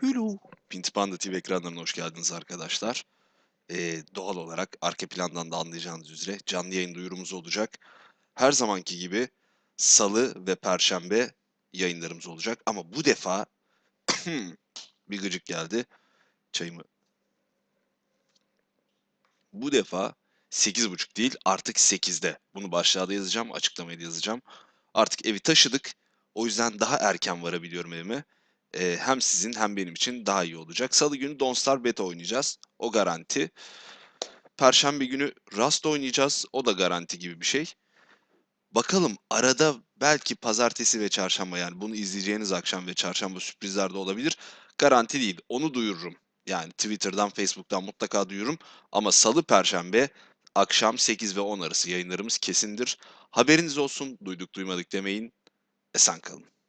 Hello. Pinti Panda TV ekranlarına hoş geldiniz arkadaşlar. Ee, doğal olarak arka plandan da anlayacağınız üzere canlı yayın duyurumuz olacak. Her zamanki gibi salı ve perşembe yayınlarımız olacak. Ama bu defa bir gıcık geldi. Çayımı. Bu defa 8.30 değil artık 8'de. Bunu başlığa yazacağım, açıklamaya da yazacağım. Artık evi taşıdık. O yüzden daha erken varabiliyorum evime. Ee, hem sizin hem benim için daha iyi olacak. Salı günü Don't Star Beta oynayacağız. O garanti. Perşembe günü Rust oynayacağız. O da garanti gibi bir şey. Bakalım arada belki pazartesi ve çarşamba yani bunu izleyeceğiniz akşam ve çarşamba sürprizler de olabilir. Garanti değil. Onu duyururum. Yani Twitter'dan, Facebook'tan mutlaka duyururum. Ama salı, perşembe akşam 8 ve 10 arası yayınlarımız kesindir. Haberiniz olsun. Duyduk duymadık demeyin. Esen kalın.